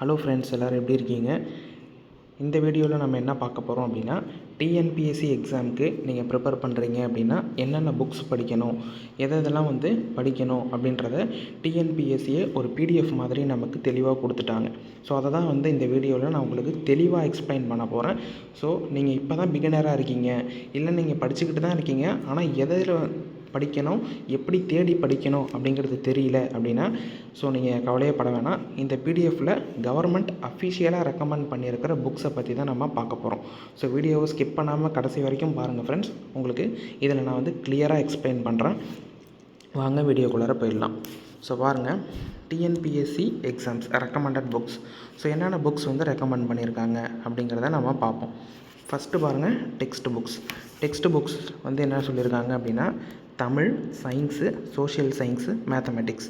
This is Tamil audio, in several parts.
ஹலோ ஃப்ரெண்ட்ஸ் எல்லோரும் எப்படி இருக்கீங்க? இந்த வீடியோவில் நம்ம என்ன பார்க்க போகிறோம் அப்படின்னா டிஎன்பிஎஸ்சி எக்ஸாமுக்கு நீங்கள் ப்ரிப்பேர் பண்ணுறீங்க அப்படின்னா என்னென்ன புக்ஸ் படிக்கணும் எதை எதெல்லாம் வந்து படிக்கணும் அப்படின்றத டிஎன்பிஎஸ்சியை ஒரு பிடிஎஃப் மாதிரி நமக்கு தெளிவாக கொடுத்துட்டாங்க. ஸோ அதை தான் வந்து இந்த வீடியோவில் நான் உங்களுக்கு தெளிவாக எக்ஸ்பிளைன் பண்ண போகிறேன் ஸோ நீங்கள் இப்போ தான் பிகினராக இருக்கீங்க. இல்லை நீங்கள் படிச்சுக்கிட்டு தான் இருக்கீங்க. ஆனால் எதில் படிக்கணும் எப்படி தேடி படிக்கணும் அப்படிங்கிறது தெரியல அப்படின்னா ஸோ நீங்கள் கவலையே பட வேணாம். இந்த பிடிஎஃப்பில் கவர்மெண்ட் அஃபிஷியலாக ரெக்கமெண்ட் பண்ணியிருக்கிற புக்ஸை பற்றி தான் நம்ம பார்க்க போகிறோம் ஸோ வீடியோவை ஸ்கிப் பண்ணாமல் கடைசி வரைக்கும் பாருங்கள் ஃப்ரெண்ட்ஸ் உங்களுக்கு இதில் நான் வந்து கிளியராக எக்ஸ்பிளைன் பண்ணுறேன் வாங்க வீடியோக்குள்ளார போயிடலாம். ஸோ பாருங்கள் TNPSC exams recommended books so என்னென்ன புக்ஸ் வந்து ரெக்கமெண்ட் பண்ணியிருக்காங்க அப்படிங்கிறத நம்ம பார்ப்போம். ஃபஸ்ட்டு பாருங்கள் டெக்ஸ்ட் புக்ஸ் டெக்ஸ்ட் புக்ஸ் வந்து என்ன சொல்லியிருக்காங்க அப்படின்னா Tamil science social science mathematics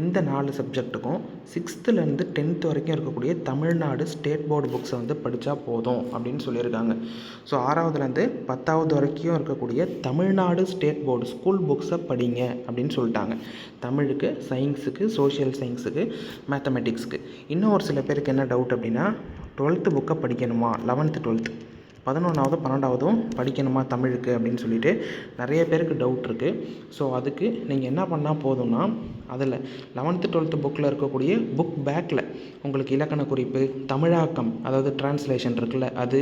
இந்த நாலு சப்ஜெக்ட்டுக்கும் சிக்ஸ்த்துலேருந்து டென்த் வரைக்கும் இருக்கக்கூடிய தமிழ்நாடு ஸ்டேட் போர்டு புக்ஸை வந்து படித்தா போதும் அப்படின்னு சொல்லியிருக்காங்க. ஸோ ஆறாவதுலேருந்து பத்தாவது வரைக்கும் இருக்கக்கூடிய தமிழ்நாடு ஸ்டேட் போர்டு ஸ்கூல் புக்ஸை படிங்க அப்படின்னு சொல்லிட்டாங்க. தமிழுக்கு சயின்ஸுக்கு சோஷியல் சயின்ஸுக்கு மேத்தமெட்டிக்ஸுக்கு இன்னும் ஒரு சில பேருக்கு என்ன டவுட் அப்படின்னா டுவெல்த்து புக்கை படிக்கணுமா? லெவன்த்து டுவெல்த்து பதினொன்றாவது பன்னெண்டாவதும் படிக்கணுமா தமிழுக்கு அப்படின்னு சொல்லிட்டு நிறைய பேருக்கு டவுட் இருக்குது ஸோ அதுக்கு நீங்கள் என்ன பண்ணால் போதும்னா அதில் லெவன்த்து டுவெல்த்து புக்கில் இருக்கக்கூடிய புக் பேக்கில் உங்களுக்கு இலக்கண குறிப்பு தமிழாக்கம் அதாவது டிரான்ஸ்லேஷன் இருக்குல்ல அது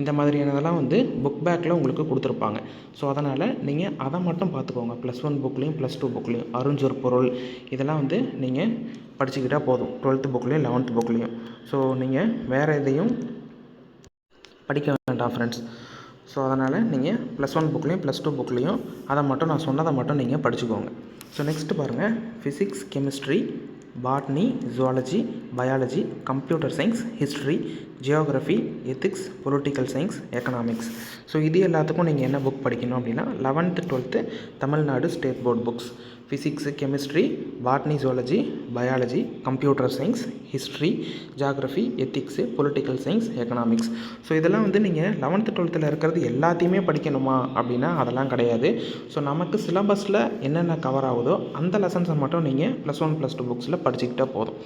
இந்த மாதிரியானதெல்லாம் வந்து புக் பேக்கில் உங்களுக்கு கொடுத்துருப்பாங்க. ஸோ அதனால் நீங்கள் அதை மட்டும் பார்த்துக்கோங்க. ப்ளஸ் ஒன் புக்லேயும் ப்ளஸ் டூ புக்லேயும் அருஞ்சொற் பொருள் இதெல்லாம் வந்து நீங்கள் படிச்சுக்கிட்டால் போதும். டுவெல்த்து புக்லேயும் லெவன்த்து புக்லேயும் ஸோ நீங்கள் வேறு எதையும் படிக்க வேண்டாம் ஃப்ரெண்ட்ஸ் ஸோ அதனால் நீங்கள் ப்ளஸ் ஒன் புக்லேயும் ப்ளஸ் டூ புக்லேயும் அதை மட்டும் நான் சொன்னதை மட்டும் நீங்கள் படிச்சுக்கோங்க. ஸோ நெக்ஸ்ட்டு பாருங்கள் physics chemistry botany zoology biology computer science history geography ethics political science economics so இது எல்லாத்துக்கும் நீங்கள் என்ன புக் படிக்கணும் அப்படின்னா eleventh twelfth Tamil Nadu state board books physics chemistry botany zoology biology computer science history geography ethics political science economics so இதெல்லாம் வந்து நீங்கள் லெவன்த்து டுவெல்த்தில் இருக்கிறது எல்லாத்தையுமே படிக்கணுமா அப்படின்னா அதெல்லாம் கிடையாது. ஸோ நமக்கு சிலபஸில் என்னென்ன கவர் ஆகுதோ அந்த லெசன்ஸை மட்டும் நீங்கள் ப்ளஸ் ஒன் ப்ளஸ் டூ புக்ஸில் படிச்சுக்கிட்டால் போதும்.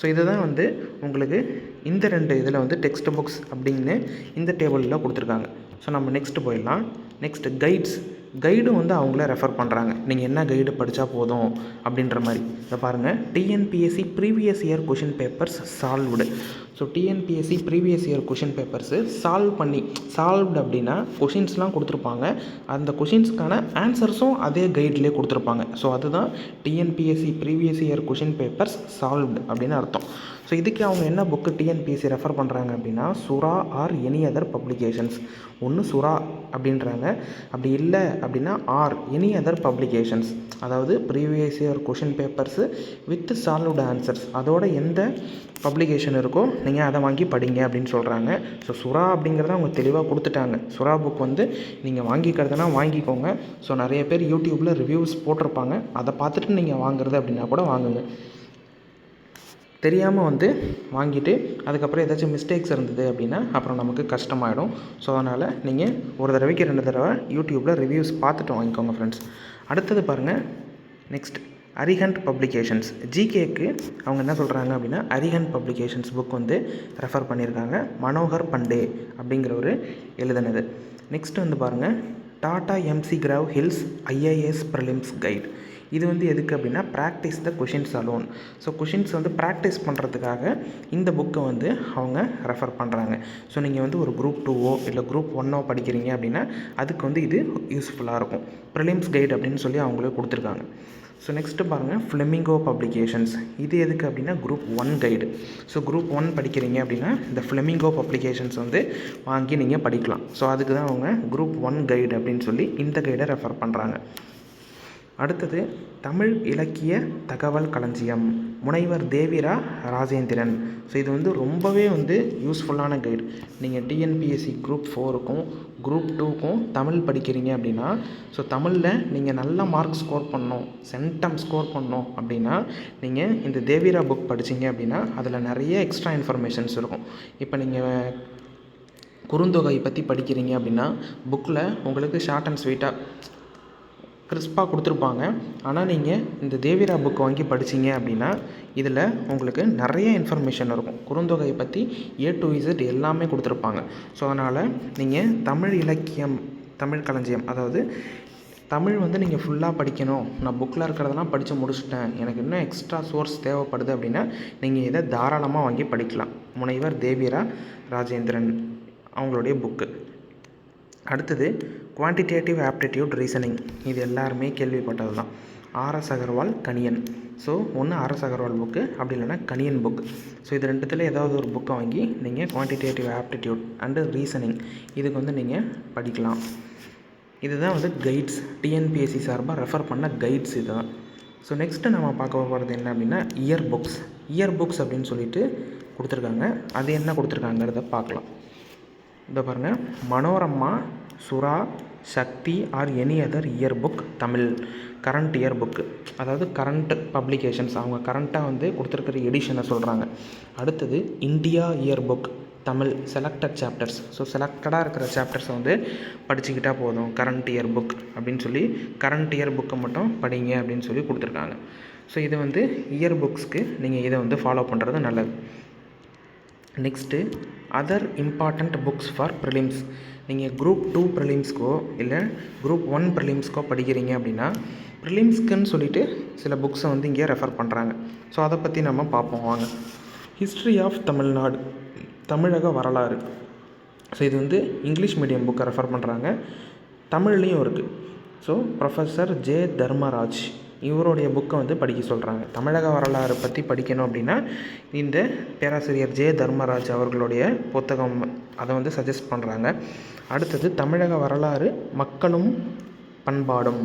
ஸோ இதுதான் வந்து உங்களுக்கு இந்த ரெண்டு இதில் வந்து டெக்ஸ்ட் புக்ஸ் அப்படின்னு இந்த டேபிளில் கொடுத்துருக்காங்க. ஸோ நம்ம நெக்ஸ்ட்டு போயிடலாம். நெக்ஸ்ட்டு கைட்ஸ் கைடும் வந்து அவங்களே ரெஃபர் பண்ணுறாங்க நீங்கள் என்ன கைடு படித்தா போதும் அப்படின்ற மாதிரி. இதை பாருங்கள் TNPSC previous year question papers solved so TNPSC previous year question papers solve பண்ணி சால்வ்டு அப்படின்னா கொஷின்ஸ்லாம் கொடுத்துருப்பாங்க. அந்த கொஷின்ஸ்க்கான ஆன்சர்ஸும் அதே கைட்லேயே கொடுத்துருப்பாங்க. ஸோ அதுதான் TNPSC previous year question papers solved அப்படின்னு அர்த்தம். ஸோ இதுக்கு அவங்க என்ன புக்கு டிஎன்பிஎஸ்சி ரெஃபர் பண்ணுறாங்க அப்படின்னா சுறா ஆர் எனி அதர் பப்ளிகேஷன்ஸ் ஒன்று சுறா அப்படின்றாங்க. அப்படி இல்லை அப்படின்னா ஆர் எனி அதர் பப்ளிகேஷன்ஸ் அதாவது previous year question papers with solved answers அதோட எந்த பப்ளிகேஷன் இருக்கோ நீங்கள் அதை வாங்கி படிங்க அப்படின்னு சொல்கிறாங்க ஸோ சுறா அப்படிங்கிறத அவங்க தெளிவாக கொடுத்துட்டாங்க. சுறா புக் வந்து நீங்கள் வாங்கிக்கிறதுனா வாங்கிக்கோங்க. ஸோ நிறைய பேர் யூடியூப்பில் ரிவ்யூஸ் போட்டிருப்பாங்க. அதை பார்த்துட்டு நீங்கள் வாங்குறது அப்படின்னா கூட வாங்குங்க. தெரியாமல் வந்து வாங்கிட்டு அதுக்கப்புறம் ஏதாச்சும் மிஸ்டேக்ஸ் இருந்தது அப்படின்னா அப்புறம் நமக்கு கஷ்டமாயிடும். ஸோ அதனால் நீங்கள் ஒரு தடவைக்கு ரெண்டு தடவை யூடியூப்பில் ரிவ்யூஸ் பார்த்துட்டு வாங்கிக்கோங்க ஃப்ரெண்ட்ஸ் அடுத்தது பாருங்கள் நெக்ஸ்ட் அரிஹண்ட் பப்ளிகேஷன்ஸ் ஜிகேக்கு அவங்க என்ன சொல்கிறாங்க அப்படின்னா அரிஹண்ட் பப்ளிகேஷன்ஸ் புக் வந்து ரெஃபர் பண்ணியிருக்காங்க. மனோகர் பண்டே அப்படிங்கிறவர் எழுதுனது. நெக்ஸ்ட் வந்து பாருங்கள் Tata McGraw Hills IAS prelims guide இது வந்து எதுக்கு அப்படின்னா practice the questions alone so questions வந்து ப்ராக்டிஸ் பண்ணுறதுக்காக இந்த புக்கை வந்து அவங்க ரெஃபர் பண்ணுறாங்க ஸோ நீங்கள் வந்து ஒரு குரூப் டூவோ இல்லை குரூப் ஒன்னோ படிக்கிறீங்க அப்படின்னா அதுக்கு வந்து இது யூஸ்ஃபுல்லாக இருக்கும். ப்ரிலிம்ஸ் கைட் அப்படின்னு சொல்லி அவங்களே கொடுத்துருக்காங்க. ஸோ நெக்ஸ்ட்டு பாருங்கள் ஃப்ளெமிங்கோ பப்ளிகேஷன்ஸ் இது எதுக்கு அப்படின்னா group one guide so group one படிக்கிறீங்க அப்படின்னா இந்த ஃப்ளெமிங்கோ பப்ளிகேஷன்ஸ் வந்து வாங்கி நீங்கள் படிக்கலாம். ஸோ அதுக்கு தான் அவங்க குரூப் ஒன் கைடு அப்படின்னு சொல்லி இந்த கைடை ரெஃபர் பண்ணுறாங்க அடுத்தது தமிழ் இலக்கிய தகவல் களஞ்சியம். முனைவர் தேவிரா ராஜேந்திரன். ஸோ இது வந்து ரொம்பவே வந்து யூஸ்ஃபுல்லான கைடு நீங்கள் டிஎன்பிஎஸ்சி குரூப் ஃபோருக்கும் குரூப் டூக்கும் தமிழ் படிக்கிறீங்க அப்படின்னா ஸோ தமிழில் நீங்கள் நல்ல மார்க் ஸ்கோர் பண்ணணும் சென்டம் ஸ்கோர் பண்ணணும் அப்படின்னா நீங்கள் இந்த தேவிரா புக் படித்தீங்க அப்படின்னா அதில் நிறைய எக்ஸ்ட்ரா இன்ஃபர்மேஷன்ஸ் இருக்கும். இப்போ நீங்கள் குறுந்தொகை பற்றி படிக்கிறீங்க அப்படின்னா புக்கில் உங்களுக்கு ஷார்ட் அண்ட் ஸ்வீட்டாக கிறிஸ்பாக கொடுத்துருப்பாங்க. ஆனால் நீங்கள் இந்த தேவிரா புக் வாங்கி படிச்சீங்க அப்படின்னா இதில் உங்களுக்கு நிறைய இன்ஃபர்மேஷன் இருக்கும். குறுந்தொகையை பற்றி ஏ டு இசட் எல்லாமே கொடுத்துருப்பாங்க. ஸோ அதனால் நீங்கள் தமிழ் இலக்கியம் தமிழ் களஞ்சியம் அதாவது தமிழ் வந்து நீங்கள் ஃபுல்லாக படிக்கணும். நான் புக்கில் இருக்கிறதெல்லாம் படித்து முடிச்சுட்டேன். எனக்கு இன்னும் எக்ஸ்ட்ரா சோர்ஸ் தேவைப்படுது அப்படின்னா நீங்கள் இதை தாராளமாக வாங்கி படிக்கலாம். முனைவர் தேவிரா ராஜேந்திரன் அவங்களுடைய புக்கு அடுத்தது குவான்டிடேட்டிவ் ஆப்டிடியூட் ரீசனிங் இது எல்லாருமே கேள்விப்பட்டது தான் ஆர்எஸ் அகர்வால் கணியன் ஸோ ஒன்று ஆர்எஸ் அகர்வால் புக்கு அப்படி இல்லைன்னா கணியன் புக் ஸோ இது ரெண்டுத்தில் ஏதாவது ஒரு புக்கை வாங்கி நீங்கள் குவான்டிடேட்டிவ் ஆப்டிடியூட் அண்டு ரீசனிங் இதுக்கு வந்து நீங்கள் படிக்கலாம். இதுதான் வந்து கைட்ஸ் டிஎன்பிஎஸ்சி சார்பாக ரெஃபர் பண்ண கைட்ஸ் இதுதான். ஸோ நெக்ஸ்ட்டு நம்ம பார்க்க போகிறது என்ன அப்படின்னா இயர் புக்ஸ் இயர் புக்ஸ் அப்படின்னு சொல்லிட்டு கொடுத்துருக்காங்க. அது என்ன கொடுத்துருக்காங்கிறத பார்க்கலாம். இந்த பாருங்கள் Manorama Sura Sakthi or any other year book Tamil. Current year book அதாவது கரண்ட் பப்ளிகேஷன்ஸ் அவங்க கரண்ட்டாக வந்து கொடுத்துருக்கிற எடிஷனை சொல்கிறாங்க அடுத்தது India year book Tamil selected chapters so செலக்டடாக இருக்கிற சாப்டர்ஸை வந்து படிச்சுக்கிட்டா போதும். கரண்ட் இயர் புக் அப்படின்னு சொல்லி கரண்ட் இயர் புக்கை மட்டும் படிங்க அப்படின்னு சொல்லி கொடுத்துருக்காங்க. ஸோ இது வந்து இயர் புக்ஸ்க்கு நீங்கள் இதை வந்து ஃபாலோ பண்ணுறது நல்லது. Next other important books for prelims நீங்கள் குரூப் டூ ப்ரிலிம்ஸ்க்கோ இல்லை குரூப் ஒன் ப்ரிலிம்ஸ்க்கோ படிக்கிறீங்க அப்படின்னா ப்ரிலிம்ஸ்க்குன்னு சொல்லிட்டு சில புக்ஸை வந்து இங்கே ரெஃபர் பண்ணுறாங்க ஸோ அதை பற்றி நம்ம பார்ப்போம் வாங்க. ஹிஸ்ட்ரி ஆஃப் தமிழ்நாடு தமிழக வரலாறு. ஸோ இது வந்து இங்கிலீஷ் மீடியம் புக்கை ரெஃபர் பண்ணுறாங்க தமிழ்லேயும் இருக்குது ஸோ ப்ரொஃபஸர் ஜே தர்மராஜ் இவருடைய புக்கை வந்து படிக்க சொல்கிறாங்க தமிழக வரலாறு பற்றி படிக்கணும் அப்படின்னா இந்த பேராசிரியர் ஜே தர்மராஜ் அவர்களுடைய புத்தகம் அதை வந்து சஜஸ்ட் பண்ணுறாங்க அடுத்தது தமிழக வரலாறு மக்களும் பண்பாடும்.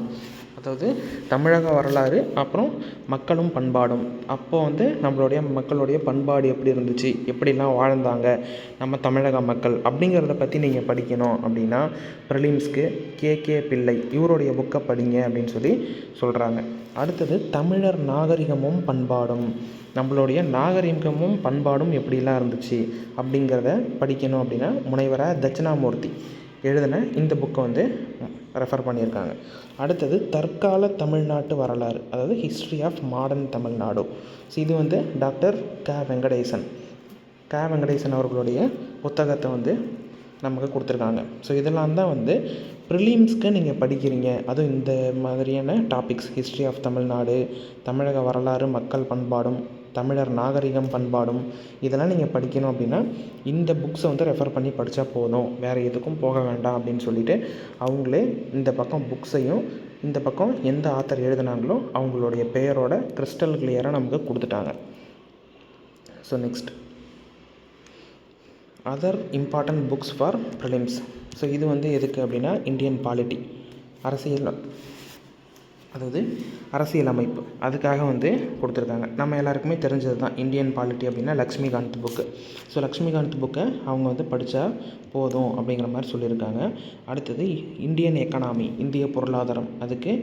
அதாவது தமிழக வரலாறு அப்புறம் மக்களும் பண்பாடும். அப்போது வந்து நம்மளுடைய மக்களுடைய பண்பாடு எப்படி இருந்துச்சு? எப்படிலாம் வாழ்ந்தாங்க? நம்ம தமிழக மக்கள் அப்படிங்கிறத பற்றி நீங்கள் படிக்கணும் அப்படின்னா ப்ரிலிம்ஸ்க்கு கே. கே. பிள்ளை இவருடைய புக்கை படிங்க அப்படின்னு சொல்லி சொல்கிறாங்க அடுத்தது தமிழர் நாகரிகமும் பண்பாடும். நம்மளுடைய நாகரிகமும் பண்பாடும் எப்படிலாம் இருந்துச்சு அப்படிங்கிறத படிக்கணும் அப்படின்னா முனைவராக தட்சிணாமூர்த்தி எழுதின இந்த புக்கை வந்து ரெஃபர் பண்ணியிருக்காங்க. அடுத்தது தற்கால தமிழ்நாட்டு வரலாறு அதாவது history of modern Tamil Nadu. So இது வந்து டாக்டர் க வெங்கடேசன். க வெங்கடேசன் அவர்களுடைய புத்தகத்தை வந்து நமக்கு கொடுத்துருக்காங்க. ஸோ இதெல்லாம் தான் வந்து ப்ரிலிம்ஸ்க்கு நீங்கள் படிக்கிறீங்க. அதுவும் இந்த மாதிரியான டாபிக்ஸ் ஹிஸ்ட்ரி ஆஃப் தமிழ்நாடு தமிழக வரலாறு மக்கள் பண்பாடும் தமிழர் நாகரிகம் பண்பாடும் இதெல்லாம் நீங்கள் படிக்கணும் அப்படின்னா இந்த புக்ஸை வந்து ரெஃபர் பண்ணி படித்தா போதும். வேறு எதுக்கும் போக வேண்டாம் அப்படின்னு சொல்லிட்டு அவங்களே இந்த பக்கம் புக்ஸையும் இந்த பக்கம் எந்த ஆத்தர் எழுதுனாங்களோ அவங்களுடைய பெயரோட கிறிஸ்டல் கிளியராக நமக்கு கொடுத்துட்டாங்க. So next other important books for prelims so இது வந்து எதுக்கு அப்படின்னா இந்தியன் பாலிட்டி அரசியல் அதாவது அரசியல் அமைப்பு அதுக்காக வந்து கொடுத்துருக்காங்க. நம்ம எல்லாருக்குமே தெரிஞ்சது தான் இந்தியன் பாலிட்டி அப்படின்னா லக்ஷ்மிகாந்த் புக்கு ஸோ லக்ஷ்மிகாந்த் புக்கை அவங்க வந்து படித்தா போதும் அப்படிங்கிற மாதிரி சொல்லியிருக்காங்க. அடுத்தது இந்தியன் எக்கனாமி இந்திய பொருளாதாரம். அதுக்கு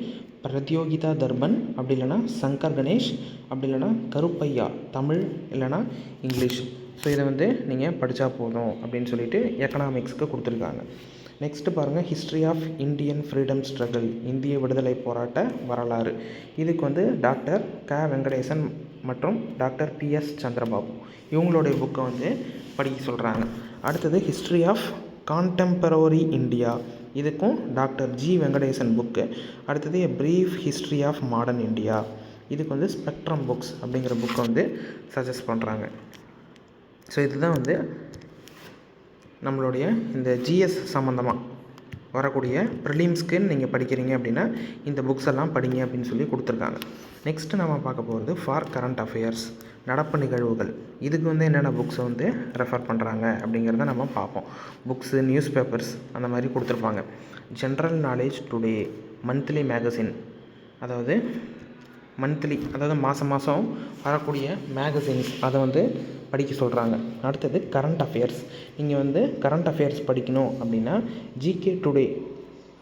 பிரத்யோகிதா தர்பன் அப்படி இல்லைன்னா சங்கர் கணேஷ் அப்படி இல்லைன்னா கருப்பையா தமிழ் இல்லைன்னா இங்கிலீஷ். ஸோ இதை வந்து நீங்கள் படித்தா போதும் அப்படின்னு சொல்லிட்டு எக்கனாமிக்ஸ்க்கு கொடுத்துருக்காங்க. நெக்ஸ்ட்டு பாருங்கள் history of Indian freedom struggle இந்திய விடுதலை போராட்ட வரலாறு. இதுக்கு வந்து டாக்டர் க வெங்கடேசன் மற்றும் டாக்டர் பிஎஸ் சந்திரபாபு இவங்களுடைய புக்கை வந்து படிக்க சொல்கிறாங்க அடுத்தது ஹிஸ்ட்ரி ஆஃப் கான்டெம்பரரி இந்தியா இதுக்கும் டாக்டர் ஜி வெங்கடேசன் புக்கு அடுத்தது a brief history of modern India இதுக்கு வந்து ஸ்பெக்ட்ரம் புக்ஸ் அப்படிங்கிற புக்கை வந்து சஜஸ்ட் பண்ணுறாங்க ஸோ இதுதான் வந்து நம்மளுடைய இந்த ஜிஎஸ் சம்மந்தமாக வரக்கூடிய ப்ரிலிம்ஸ்க்கு நீங்கள் படிக்கிறீங்க அப்படின்னா இந்த புக்ஸ் எல்லாம் படிங்க அப்படின்னு சொல்லி கொடுத்துருக்காங்க. நெக்ஸ்ட்டு நம்ம பார்க்க போகிறது ஃபார் கரண்ட் அஃபேர்ஸ் நடப்பு நிகழ்வுகள். இதுக்கு வந்து என்னென்ன புக்ஸை வந்து ரெஃபர் பண்ணுறாங்க அப்படிங்கிறத நம்ம பார்ப்போம். புக்ஸு நியூஸ் பேப்பர்ஸ் அந்த மாதிரி கொடுத்துருப்பாங்க. General knowledge today monthly magazine அதாவது மந்த்லி அதாவது மாதம் மாதம் வரக்கூடிய மேகசின்ஸ் அதை வந்து படிக்க சொல்கிறாங்க அடுத்தது கரண்ட் அஃபேர்ஸ் நீங்கள் வந்து கரண்ட் அஃபேர்ஸ் படிக்கணும் அப்படின்னா ஜிகே டுடே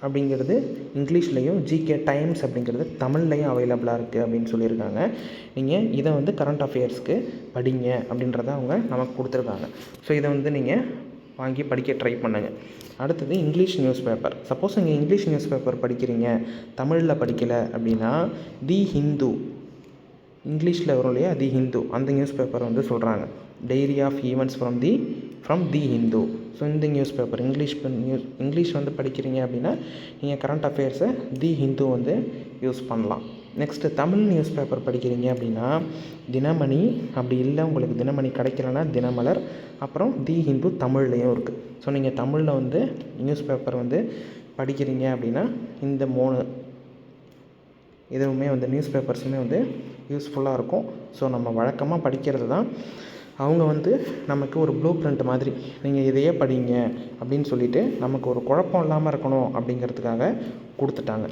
அப்படிங்கிறது இங்கிலீஷ்லேயும் ஜிகே டைம்ஸ் அப்படிங்கிறது தமிழ்லையும் அவைலபிளாக இருக்குது அப்படின்னு சொல்லியிருக்காங்க. நீங்கள் இதை வந்து கரண்ட் அஃபேர்ஸ்க்கு படிங்க அப்படின்றத அவங்க நமக்கு கொடுத்துருக்காங்க. ஸோ இதை வந்து நீங்கள் வாங்கி படிக்க ட்ரை பண்ணுங்கள் அடுத்தது இங்கிலீஷ் நியூஸ் பேப்பர் சப்போஸ் நீங்கள் இங்கிலீஷ் நியூஸ் பேப்பர் படிக்கிறீங்க தமிழில் படிக்கலை அப்படின்னா தி ஹிந்து இங்கிலீஷில் வரும் இல்லையா தி ஹிந்து. அந்த நியூஸ் பேப்பர் வந்து சொல்கிறாங்க diary of events from the from the Hindu so இந்த news paper English news English வந்து படிக்கிறீங்க அப்படின்னா நீங்கள் கரண்ட் அஃபேர்ஸை தி ஹிந்து வந்து யூஸ் பண்ணலாம். நெக்ஸ்ட்டு தமிழ் நியூஸ் பேப்பர் படிக்கிறீங்க அப்படின்னா தினமணி அப்படி இல்லை உங்களுக்கு தினமணி கிடைக்கலன்னா தினமலர் அப்புறம் தி ஹிந்து தமிழ்லேயும் இருக்குது ஸோ நீங்கள் தமிழில் வந்து நியூஸ் பேப்பர் வந்து படிக்கிறீங்க அப்படின்னா இந்த மூணு இதுவுமே வந்து நியூஸ் பேப்பர்ஸுமே வந்து யூஸ்ஃபுல்லாக இருக்கும். ஸோ நம்ம வழக்கமாக படிக்கிறது தான். அவங்க வந்து நமக்கு ஒரு ப்ளூ பிரிண்ட் மாதிரி நீங்கள் இதையே படிங்க அப்படின்னு சொல்லிவிட்டு நமக்கு ஒரு குழப்பம் இல்லாமல் இருக்கணும் அப்படிங்கிறதுக்காக கொடுத்துட்டாங்க.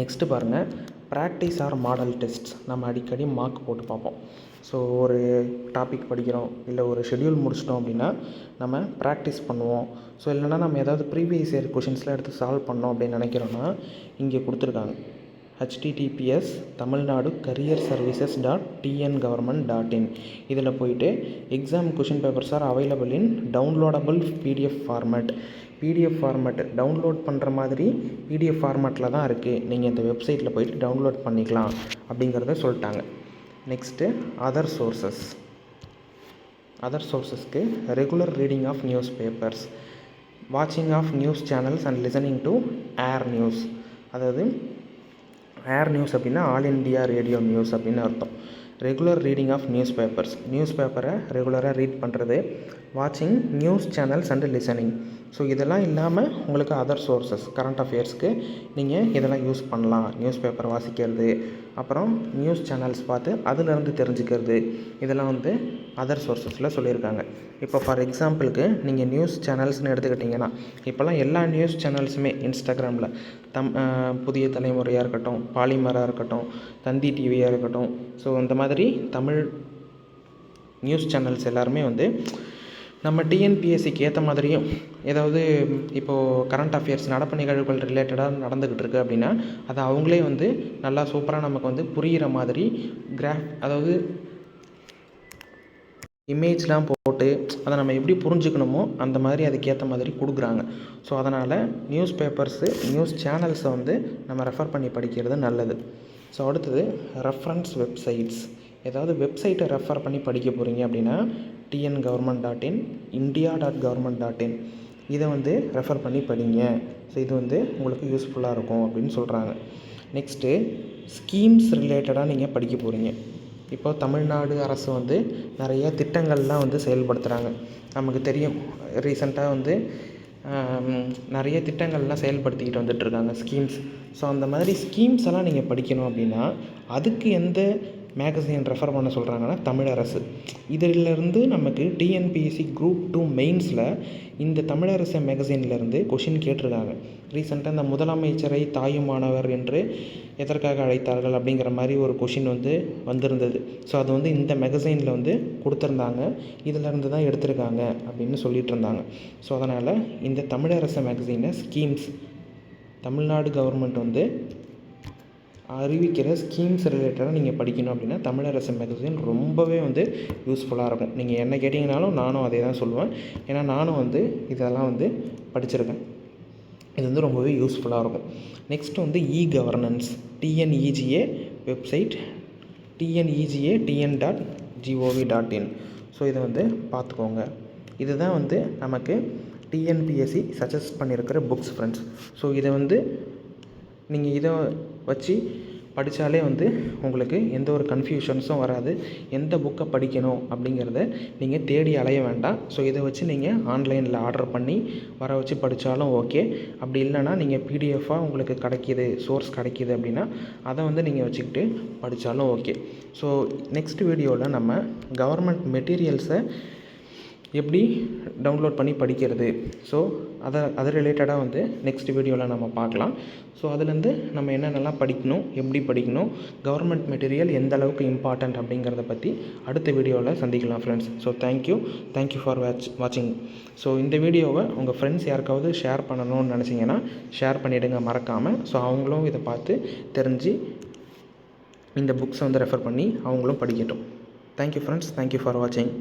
நெக்ஸ்ட்டு பாருங்கள் ப்ராக்டிஸ் ஆர் மாடல் டெஸ்ட் நம்ம அடிக்கடி மார்க் போட்டு பார்ப்போம். ஸோ ஒரு டாபிக் படிக்கிறோம் இல்லை ஒரு ஷெட்யூல் முடிச்சிட்டோம் அப்படின்னா நம்ம ப்ராக்டிஸ் பண்ணுவோம். ஸோ இல்லைனா நம்ம ஏதாவது ப்ரீவியஸ் இயர் கொஷின்ஸ்லாம் எடுத்து சால்வ் பண்ணோம் அப்படின்னு நினைக்கிறோன்னா இங்கே கொடுத்துருக்காங்க. HTTPS Tamil Nadu career services dot TN government dot in இதில் போயிட்டு exam question papers are available in downloadable PDF format PDF format download பண்ணுற மாதிரி பிடிஎஃப் ஃபார்மேட்டில் தான் இருக்குது நீங்கள் இந்த வெப்சைட்டில் போயிட்டு டவுன்லோட் பண்ணிக்கலாம் அப்படிங்கிறத சொல்லிட்டாங்க. Next other sources other சோர்ஸஸ்க்கு regular reading of news papers வாட்சிங் of news channels and listening to AIR news அதாவது ஏர் நியூஸ் அப்படின்னா ஆல் இண்டியா ரேடியோ நியூஸ் அப்படின்னு அர்த்தம். Regular reading of news papers news பேப்பரை ரெகுலராக ரீட் பண்ணுறது வாட்சிங் news channels and listening so இதெல்லாம் இல்லாமல் உங்களுக்கு அதர் சோர்சஸ் கரண்ட் அஃபேர்ஸ்க்கு நீங்கள் இதெல்லாம் யூஸ் பண்ணலாம். நியூஸ் பேப்பர் வாசிக்கிறது. அப்புறம் நியூஸ் சேனல்ஸ் பார்த்து அதிலிருந்து தெரிஞ்சுக்கிறது. இதெல்லாம் வந்து அதர் சோர்ஸஸில் சொல்லியிருக்காங்க. இப்போ ஃபார் எக்ஸாம்பிளுக்கு நீங்கள் நியூஸ் சேனல்ஸ்னு எடுத்துக்கிட்டிங்கன்னா இப்போல்லாம் எல்லா நியூஸ் சேனல்ஸுமே இன்ஸ்டாகிராமில் தம் புதிய தலைமுறையாக இருக்கட்டும் பாலிமராக இருக்கட்டும் தந்தி டிவியாக இருக்கட்டும் ஸோ இந்த மாதிரி தமிழ் நியூஸ் சேனல்ஸ் எல்லாருமே வந்து நம்ம டிஎன்பிஎஸ்சிக்கு ஏற்ற மாதிரியும் ஏதாவது இப்போது கரண்ட் அஃபேர்ஸ் நடப்பு நிகழ்வுகள் ரிலேட்டடாக நடந்துக்கிட்டு இருக்குது அப்படின்னா அதை அவங்களே வந்து நல்லா சூப்பராக நமக்கு வந்து புரிகிற மாதிரி கிராஃப் அதாவது இமேஜ்லாம் போட்டு அதை நம்ம எப்படி புரிஞ்சுக்கணுமோ அந்த மாதிரி அதுக்கேற்ற மாதிரி கொடுக்குறாங்க. ஸோ அதனால் நியூஸ் பேப்பர்ஸு நியூஸ் சேனல்ஸை வந்து நம்ம ரெஃபர் பண்ணி படிக்கிறது நல்லது. ஸோ அடுத்தது ரெஃபரன்ஸ் வெப்சைட்ஸ் ஏதாவது வெப்சைட்டை ரெஃபர் பண்ணி படிக்க போகிறீங்க அப்படின்னா TN government dot in India dot government dot in இதை வந்து ரெஃபர் பண்ணி படிங்க. ஸோ இது வந்து உங்களுக்கு யூஸ்ஃபுல்லாக இருக்கும் அப்படின்னு சொல்கிறாங்க நெக்ஸ்ட்டு ஸ்கீம்ஸ் ரிலேட்டடாக நீங்கள் படிக்க போகிறீங்க இப்போ தமிழ்நாடு அரசு வந்து நிறைய திட்டங்கள்லாம் வந்து செயல்படுத்துகிறாங்க நமக்கு தெரியும் ரீசெண்டாக வந்து நிறைய திட்டங்கள்லாம் செயல்படுத்திக்கிட்டு வந்துட்டுருக்காங்க ஸ்கீம்ஸ் ஸோ அந்த மாதிரி ஸ்கீம்ஸ் எல்லாம் நீங்கள் படிக்கணும் அப்படின்னா அதுக்கு எந்த மேகசின் ரெஃபர் பண்ண சொல்கிறாங்கன்னா தமிழரசு இதிலிருந்து நமக்கு டிஎன்பிஎஸ்சி குரூப் டூ மெயின்ஸில் இந்த தமிழரசு மேகசின்லேருந்து கொஷின் கேட்டிருக்காங்க. ரீசெண்டாக இந்த முதலமைச்சரை தாயுமானவர் என்று எதற்காக அழைத்தார்கள் அப்படிங்கிற மாதிரி ஒரு கொஷின் வந்து வந்திருந்தது. ஸோ அது வந்து இந்த மேகசைனில் வந்து கொடுத்துருந்தாங்க. இதிலேருந்து தான் எடுத்திருக்காங்க அப்படின்னு சொல்லிட்டு இருந்தாங்க. ஸோ அதனால் இந்த தமிழரசு மேகசைனை ஸ்கீம்ஸ் தமிழ்நாடு கவர்மெண்ட் வந்து அறிவிக்கிற ஸ்கீம்ஸ் ரிலேட்டடாக நீங்கள் படிக்கணும் அப்படின்னா தமிழரசு மேகசின் ரொம்பவே வந்து யூஸ்ஃபுல்லாக இருக்கும். நீங்கள் என்ன கேட்டிங்கனாலும் நானும் அதே தான் சொல்லுவேன். ஏன்னா நானும் வந்து இதெல்லாம் வந்து படிச்சிருக்கேன். இது வந்து ரொம்பவே யூஸ்ஃபுல்லாக இருக்கும். நெக்ஸ்ட் வந்து e governance TNEGA website TNEGA TN dot GOV dot in so இதை வந்து பார்த்துக்கோங்க. இதுதான் வந்து நமக்கு டிஎன்பிஎஸ்சி சஜஸ்ட் பண்ணியிருக்கிற புக்ஸ் ஃப்ரெண்ட்ஸ் ஸோ இதை வந்து நீங்கள் இதை வச்சு படித்தாலே வந்து உங்களுக்கு எந்த ஒரு கன்ஃபியூஷன்ஸும் வராது. எந்த புக்கை படிக்கணும் அப்படிங்கிறத நீங்கள் தேடி அலைய வேண்டாம். ஸோ இதை வச்சு நீங்கள் ஆன்லைனில் ஆர்டர் பண்ணி வர வச்சு படித்தாலும் ஓகே அப்படி இல்லைனா நீங்கள் பிடிஎஃபாக உங்களுக்கு கிடைக்கிது சோர்ஸ் கிடைக்கிது அப்படின்னா அதை வந்து நீங்கள் வச்சுக்கிட்டு படித்தாலும் ஓகே ஸோ நெக்ஸ்ட் வீடியோவில் நம்ம கவர்மெண்ட் மெட்டீரியல்ஸை எப்படி டவுன்லோட் பண்ணி படிக்கிறது. ஸோ அதை அது ரிலேட்டடாக வந்து நெக்ஸ்ட் வீடியோவில் நம்ம பார்க்கலாம். ஸோ அதுலேருந்து நம்ம என்னென்னலாம் படிக்கணும் எப்படி படிக்கணும் கவர்மெண்ட் மெட்டீரியல் எந்த அளவுக்கு இம்பார்ட்டண்ட் அப்படிங்கிறத பற்றி அடுத்த வீடியோவில் சந்திக்கலாம் friends so thank you thank you for watch வாட்சிங் ஸோ இந்த வீடியோவை உங்கள் ஃப்ரெண்ட்ஸ் யாருக்காவது ஷேர் பண்ணணும்னு நினச்சிங்கன்னா ஷேர் பண்ணிவிடுங்க மறக்காமல் ஸோ அவங்களும் இதை பார்த்து தெரிஞ்சு இந்த புக்ஸை வந்து ரெஃபர் பண்ணி அவங்களும் படிக்கட்டும். தேங்க்யூ ஃப்ரெண்ட்ஸ் தேங்க்யூ ஃபார் வாட்சிங்